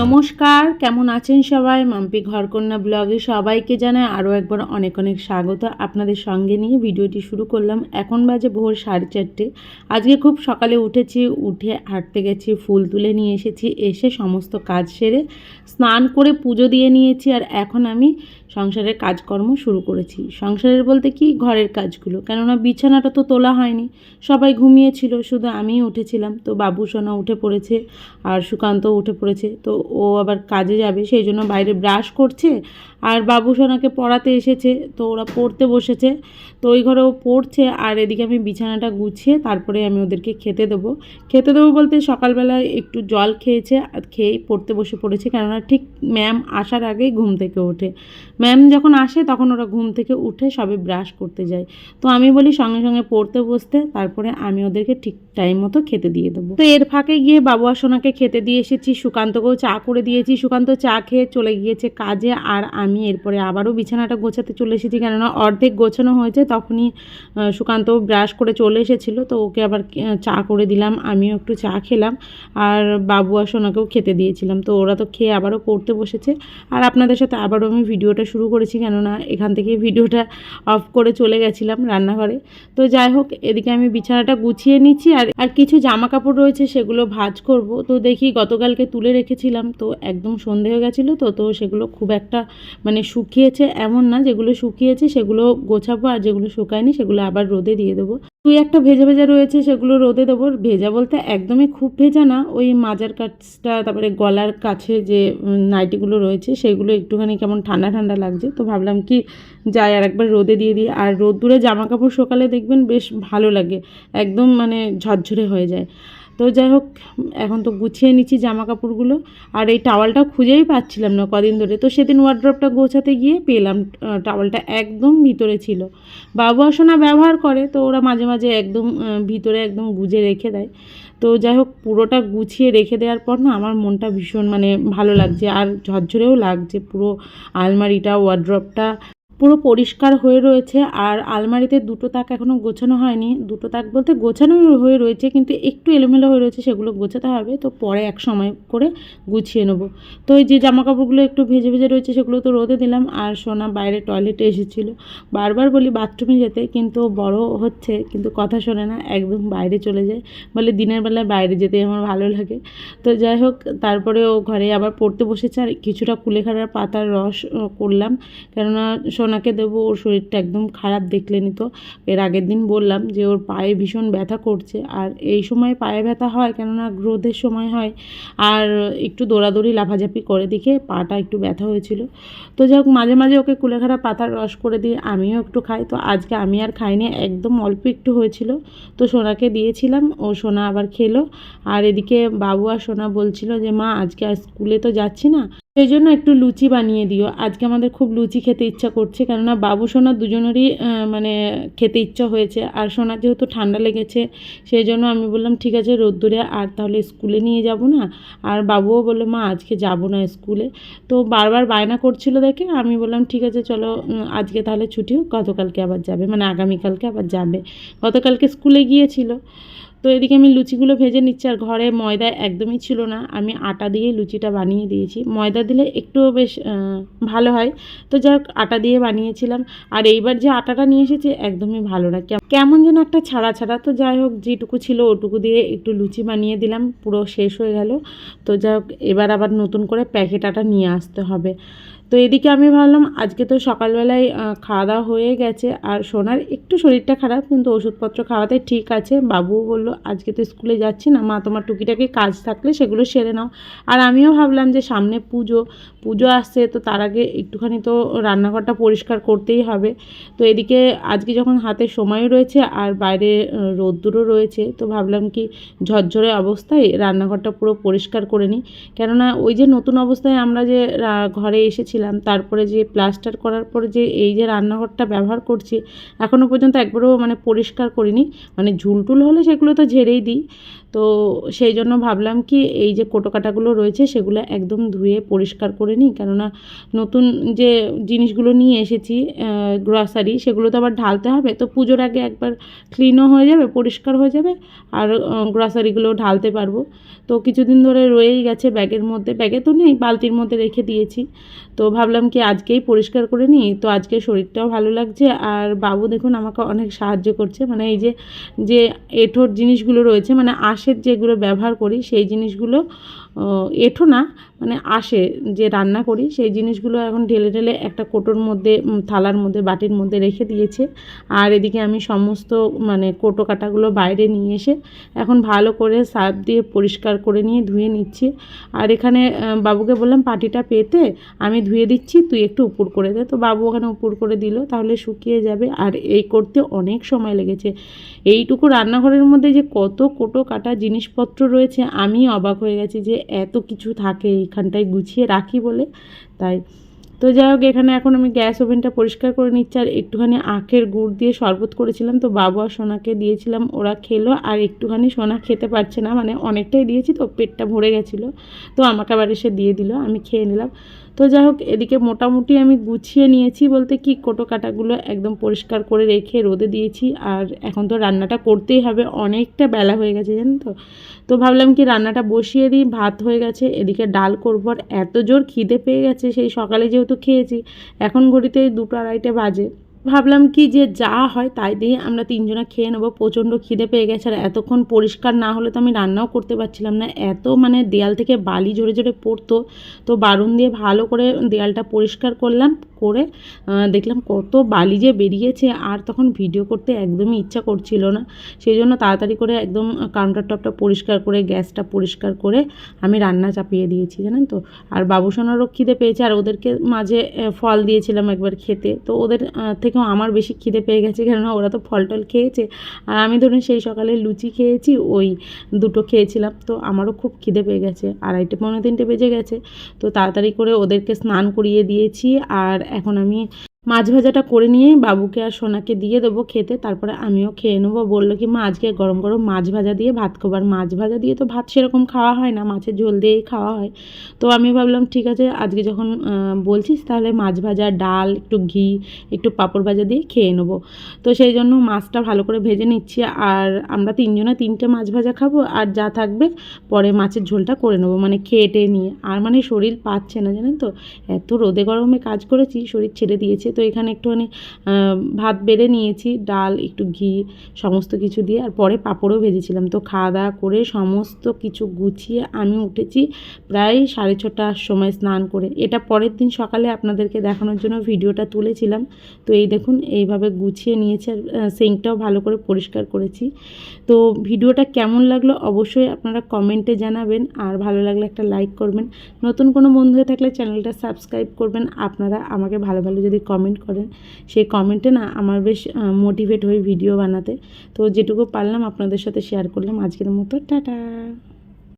নমস্কার, কেমন আছেন সবাই? মাম্পি ঘরকন্যা ব্লগে সবাইকে জানাই আরও একবার অনেক অনেক স্বাগত। আপনাদের সঙ্গে নিয়ে ভিডিওটি শুরু করলাম। এখন বাজে ভোর সাড়ে চারটে। আজকে খুব সকালে উঠেছি, উঠে হাঁটতে গেছি, ফুল তুলে নিয়ে এসেছি, এসে সমস্ত কাজ সেরে স্নান করে পুজো দিয়ে নিয়েছি আর এখন আমি সংসারের কাজকর্ম শুরু করেছি। সংসারের বলতে কি? ঘরের কাজগুলো। কেননা বিছানাটা তো তোলা হয়নি। সবাই ঘুমিয়েছিল, শুধু আমিই উঠেছিলাম। তো বাবু সোনা উঠে পড়েছে আর সুকান্ত উঠে পড়েছে। তো ও আবার কাজে যাবে সেই জন্য বাইরে ব্রাশ করছে। আর বাবু সোনাকে পড়াতে এসেছে, তো ওরা পড়তে বসেছে। তো ওই ঘরে ও পড়ছে, আর এদিকে আমি বিছানাটা গুছিয়ে তারপরে আমি ওদেরকে খেতে দেবো। খেতে দেবো বলতে সকালবেলা একটু জল খেয়েছে, আর খেয়েই পড়তে বসে পড়েছে, কেননা ঠিক ম্যাম আসার আগেই ঘুম থেকে ওঠে। ম্যাম যখন আসে তখন ওরা ঘুম থেকে উঠে সবে ব্রাশ করতে যায়। তো আমি বলি সঙ্গে সঙ্গে পড়তে বসতে, তারপরে আমি ওদেরকে ঠিক টাইম মতো খেতে দিয়ে দেবো। তো এর ফাঁকে গিয়ে বাবু আর সোনাকে খেতে দিয়ে এসেছি, সুকান্তকেও চা করে দিয়েছি। সুকান্ত চা খেয়ে চলে গিয়েছে কাজে, আর আমি এরপরে আবারও বিছানাটা গোছাতে চলে এসেছি। কেননা অর্ধেক গোছানো হয়েছে, তখনই সুকান্ত ব্রাশ করে চলে এসেছিল। তো ওকে আবার চা করে দিলাম, আমিও একটু চা খেলাম। আর বাবু আর সোনাকেও খেতে দিয়েছিলাম। তো ওরা তো খেয়ে আবারও পড়তে বসেছে। আর আপনাদের সাথে আবারও আমি ভিডিওটা শুরু করেছি, কেননা এখান থেকে ভিডিওটা অফ করে চলে গেছিলাম রান্নাঘরে। তো যাই হোক, এদিকে আমি বিছানাটা গুছিয়ে নিচ্ছি। আর আর কিছু জামা কাপড় রয়েছে, সেগুলো ভাজ করব। তো দেখি গতকালকে তুলে রেখেছিলাম, তো একদম সন্ধে হয়ে গেছিল, তো তো সেগুলো খুব একটা মানে শুকিয়েছে এমন না, যেগুলো শুকিয়েছে সেগুলো গোছাবো আর যেগুলো শুকায়নি সেগুলো আবার রোদে দিয়ে দেবো। তুই একটা ভেজা ভেজা রয়েছে সেগুলো রোদে দেবো। ভেজা বলতে একদমই খুব ভেজা না, ওই মাজার কাছটা তারপরে গলার কাছে যে নাইটিগুলো রয়েছে সেগুলো একটুখানি কেমন ঠান্ডা ঠান্ডা লাগছে। তো ভাবলাম কি যাই আর একবার রোদে দিয়ে দিই। আর রোদ্দুরে জামা কাপড় সকালে দেখবেন বেশ ভালো লাগে, একদম মানে ঝরঝরে হয়ে যায়। তো যাই হোক, এখন তো গুছিয়ে নিচ্ছি জামা কাপড়গুলো আর এই টাওয়ালটা খুঁজেই পাচ্ছিলাম না কদিন ধরে। তো সেদিন ওয়ার্ড্রপটা গোছাতে গিয়ে পেলাম টাওয়ালটা একদম ভিতরে ছিল। বাবু আসোনা ব্যবহার করে। তো ওরা মাঝে মাঝে একদম ভিতরে একদম গুজে রেখে দেয়। তো যাই হোক, পুরোটা গুছিয়ে রেখে দেওয়ার পর না আমার মনটা ভীষণ মানে ভালো লাগছে। আর ঝরঝরেও লাগছে পুরো আলমারিটা ওয়ার্ড্রপটা পুরো পরিষ্কার হয়ে রয়েছে আর আলমারিতে দুটো তাক এখনও গোছানো হয়নি। দুটো তাক বলতে গোছানো হয়ে রয়েছে কিন্তু একটু এলোমেলো হয়ে রয়েছে সেগুলো গোছাতে হবে। তো পরে এক সময় করে গুছিয়ে নেব। তো এই যে জামা কাপড়গুলো একটু ভেজে ভেজে রয়েছে সেগুলো তো রোদে দিলাম আর সোনা বাইরে টয়লেটে এসেছিল। বারবার বলি বাথরুমে যেতে কিন্তু বড় হচ্ছে কিন্তু কথা শোনে না, একদম বাইরে চলে যায়। বলে দিনের বেলায় বাইরে যেতে আমার ভালো লাগে। তো যাই হোক তারপরে ও ঘরে আবার পড়তে বসেছে আর কিছুটা কুলেখাড়ার পাতার রস করলাম। কেননা সোনাকে দেবো, ওর শরীরটা একদম খারাপ দেখলেনি তো। এর আগের দিন বললাম যে ওর পায়ে ভীষণ ব্যথা করছে। আর এই সময় পায়ে ব্যথা হয়, কেননা রোদের সময় হয়। আর একটু দৌড়াদৌড়ি, লাফাঝাপি করে দিকে পাটা একটু ব্যথা হয়েছিল। তো যাই হোক, মাঝে মাঝে ওকে কুলেখাড়া পাতার রস করে দিয়ে আমিও একটু খাই। তো আজকে আমি আর খাইনি, একদম অল্প একটু হয়েছিল। তো সোনাকে দিয়েছিলাম, ও সোনা আবার খেলো। আর এদিকে বাবু আর সোনা বলছিল যে, মা, আজকে আর স্কুলে তো যাচ্ছি না। সেই জন্য একটু লুচি বানিয়ে দিও। আজকে আমাদের খুব লুচি খেতে ইচ্ছা করছে, কেননা বাবু, সোনা দুজনেরই মানে খেতে ইচ্ছা হয়েছে। আর সোনার যেহেতু ঠান্ডা লেগেছে, সেই জন্য আমি বললাম, ঠিক আছে রোদ্দুরে, আর তাহলে স্কুলে নিয়ে যাব না? আর বাবুও বলল, মা, আজকে যাব না স্কুলে। তো বারবার বায়না করছিল দেখে, আমি বললাম, ঠিক আছে, চলো আজকে তাহলে ছুটি গতকালকে আবার যাবে। মানে আগামীকালকে আবার যাবে। গতকালকে স্কুলে গিয়েছিল। তো এদিকে আমি লুচিগুলো ভেজে নিচ্ছি, আর ঘরে ময়দা একদমই ছিল না। আমি আটা দিয়েই লুচিটা বানিয়ে দিয়েছি। ময়দা দিলে একটু বেশ ভালো হয়। তো যাই আটা দিয়ে বানিয়েছিলাম। আর এইবার যে আটাটা নিয়ে এসেছি, একদমই ভালো না। কেম- কেমন যেন একটা ছাড়া ছাড়া তো যাই হোক, যেটুকু ছিল ওটুকু দিয়ে একটু লুচি বানিয়ে দিলাম। পুরো শেষ হয়ে গেল। তো যাই এবার আবার নতুন করে প্যাকেট আটা নিয়ে আসতে হবে। তো এদিকে আমি ভাবলাম, আজকে তো সকালবেলায় খাওয়া দাওয়া হয়ে গেছে। আর সোনার একটু শরীরটা খারাপ, কিন্তু ওষুধপত্র খাওয়াতে ঠিক আছে। বাবু বলল, আজকে তো স্কুলে যাচ্ছি না। মা, তোমার টুকিটাকি কাজ থাকলে সেগুলো সেরে নাও। আর আমিও ভাবলাম যে সামনে পুজো পুজো আসছে, তো তার আগে একটুখানি তো রান্নাঘরটা পরিষ্কার করতেই হবে। তো এদিকে আজকে যখন হাতে সময়ও রয়েছে আর বাইরে রোদ্দুরও রয়েছে, তো ভাবলাম কি ঝরঝরে অবস্থায় রান্নাঘরটা পুরো পরিষ্কার করে নিই। কেননা ওই যে নতুন অবস্থায় আমরা যে ঘরে এসেছিলাম, তারপরে যে প্লাস্টার করার পরে যে এই যে রান্নাঘরটা ব্যবহার করছি এখনও পর্যন্ত একবারও মানে পরিষ্কার করিনি। মানে ঝুলটুল হলে সেগুলো তো ঝেড়েই দিই। তো সেই জন্য ভাবলাম কি এই যে কোটো কাটাগুলো রয়েছে সেগুলো একদম ধুয়ে পরিষ্কার করে নিই। কেননা নতুন যে জিনিসগুলো নিয়ে এসেছি গ্রসারি সেগুলো তো আবার ঢালতে হবে। তো পুজোর আগে একবার ক্লিনও হয়ে যাবে, পরিষ্কার হয়ে যাবে আর গ্রসারিগুলো ঢালতে পারব। তো কিছুদিন ধরে রয়েই গেছে ব্যাগের মধ্যে। ব্যাগে তো নেই, বালতির মধ্যে রেখে দিয়েছি। তো ভাবলাম কি আজকেই পরিষ্কার করে নিই। তো আজকে শরীরটাও ভালো লাগছে আর বাবু দেখুন আমাকে অনেক সাহায্য করছে। মানে এই যে যে এঁঠোর জিনিসগুলো রয়েছে মানে আঁশের যেগুলো ব্যবহার করি সেই জিনিসগুলো এঁঠো না মানে আসে যে রান্না করি, সেই জিনিসগুলো এখন ঢেলে ঢেলে একটা কোটোর মধ্যে থালার মধ্যে, বাটির মধ্যে রেখে দিয়েছে। আর এদিকে আমি সমস্ত মানে কোটো কাটাগুলো বাইরে নিয়ে এসে এখন ভালো করে সার্ফ দিয়ে পরিষ্কার করে নিয়ে ধুয়ে নিচ্ছি। আর এখানে বাবুকে বললাম, পাটিটা পেতে আমি ধুয়ে দিচ্ছি, তুই একটু উপর করে দে। তো বাবু ওখানে উপর করে দিল, তাহলে শুকিয়ে যাবে। আর এই করতে অনেক সময় লেগেছে। এইটুকু রান্নাঘরের মধ্যে যে কত কোটো কাটা জিনিসপত্র রয়েছে, আমি অবাক হয়ে গেছি যে এত কিছু থাকে, এখানটায় গুছিয়ে রাখি বলে। তাই, তো যাই হোক, এখানে এখন আমি গ্যাস ওভেনটা পরিষ্কার করে নিচ্ছি। আর একটুখানি আখের গুড় দিয়ে শরবত করেছিলাম। তো বাবু আর সোনাকে দিয়েছিলাম, ওরা খেলো। আর একটুখানি সোনা খেতে পারছে না মানে অনেকটাই দিয়েছি তো, পেটটা ভরে গেছিল। তো আমাকে আবার এসে দিয়ে দিল, আমি খেয়ে নিলাম। তো যাই হোক, এদিকে মোটামুটি আমি গুছিয়ে নিয়েছি বলতে কি কোটো কাটাগুলো একদম পরিষ্কার করে রেখে রোদে দিয়েছি। আর এখন তো রান্নাটা করতেই হবে, অনেকটা বেলা হয়ে গেছে, জানেন তো? তো ভাবলাম কি রান্নাটা বসিয়ে দিই, ভাত হয়ে গেছে, এদিকে ডাল করব। আর এত জোর খিদে পেয়ে গেছে, সেই সকালে যেহেতু খেয়েছি, এখন ঘড়িতে দুটো আড়াইটে বাজে। ভাবলাম কি যে যা হয় তাই দিয়ে আমরা তিনজনা খেয়ে নেব। প্রচণ্ড খিদে পেয়ে গেছে আর এতক্ষণ পরিষ্কার না হলে তো আমি রান্নাও করতে পারছিলাম না। এত মানে দেয়াল থেকে বালি ঝরে ঝরে পড়তো। তো বারুন দিয়ে ভালো করে দেয়ালটা পরিষ্কার করলাম করে দেখলাম কত বালি যে বেরিয়েছে আর তখন ভিডিও করতে একদমই ইচ্ছা করছিল না। সেই জন্য তাড়াতাড়ি করে একদম কাউন্টার টপটা পরিষ্কার করে গ্যাসটা পরিষ্কার করে আমি রান্না চাপিয়ে দিয়েছি জানেন তো। আর বাবুসোনারও খিদে পেয়েছে আর ওদেরকে মাঝে ফল দিয়েছিলাম একবার খেতে। তো ওদের আহ, থেকেও আমার বেশি খিদে পেয়ে গেছে, কেননা ওরা তো ফল টল খেয়েছে। আর আমি ধরুন সেই সকালে লুচি খেয়েছি, ওই দুটো খেয়েছিলাম, তো আমারও খুব খিদে পেয়ে গেছে। আড়াইটে পৌনে তিনটে বেজে গেছে, তো তাড়াতাড়ি করে ওদেরকে স্নান করিয়ে দিয়েছি, আর এখন আমি মাছ ভাজাটা করে নিয়ে বাবুকে আর সোনাকে দিয়ে দেবো খেতে। তারপরে আমিও খেয়ে নেব। বলল কি, মা, আজকে গরম গরম মাছ ভাজা দিয়ে ভাত খাবার মাছ ভাজা দিয়ে তো ভাত সেরকম খাওয়া হয় না, মাছের ঝোল দিয়েই খাওয়া হয়। তো আমি ভাবলাম, ঠিক আছে, আজকে যখন বলছিস, তাহলে মাছ ভাজা, ডাল, একটু ঘি, একটু পাঁপড় ভাজা দিয়ে খেয়ে নেব। তো সেই জন্য মাছটা ভালো করে ভেজে নিচ্ছি। আর আমরা তিনজনে তিনটে মাছ ভাজা খাব। আর যা থাকবে, পরে মাছের ঝোলটা করে নেব মানে খেয়ে নিয়ে। আর মানে শরীর পাচ্ছে না, জানেন তো? এত রোদে গরমে কাজ করেছি, শরীর ছেড়ে দিয়েছে। তো এখানে একটুখানি ভাত বেড়ে নিয়েছি, ডাল, একটু ঘি, সমস্ত কিছু দিয়ে, আর পরে পাঁপড়ও ভেজেছিলাম। তো খাওয়া দাওয়া করে সমস্ত কিছু গুছিয়ে আমি উঠেছি প্রায় সাড়ে ছটার সময় স্নান করে। এটা পরের দিন সকালে আপনাদেরকে দেখানোর জন্য ভিডিওটা তুলেছিলাম। তো এই দেখুন, এইভাবে গুছিয়ে নিয়েছে আর সিঙ্কটাও ভালো করে পরিষ্কার করেছি। তো ভিডিওটা কেমন লাগল অবশ্যই আপনারা কমেন্টে জানাবেন, আর ভালো লাগলে একটা লাইক করবেন। নতুন কোনো বন্ধু থাকলে চ্যানেলটা সাবস্ক্রাইব করবেন। আপনারা আমাকে ভালো ভালো যদি কমেন্ট করেন। সেই কমেন্টে না আমার বেশ মোটিভেট হয়ে ভিডিও বানাতে। তো যেটুকু পারলাম আপনাদের সাথে শেয়ার করলাম। আজকের মতো, টাটা!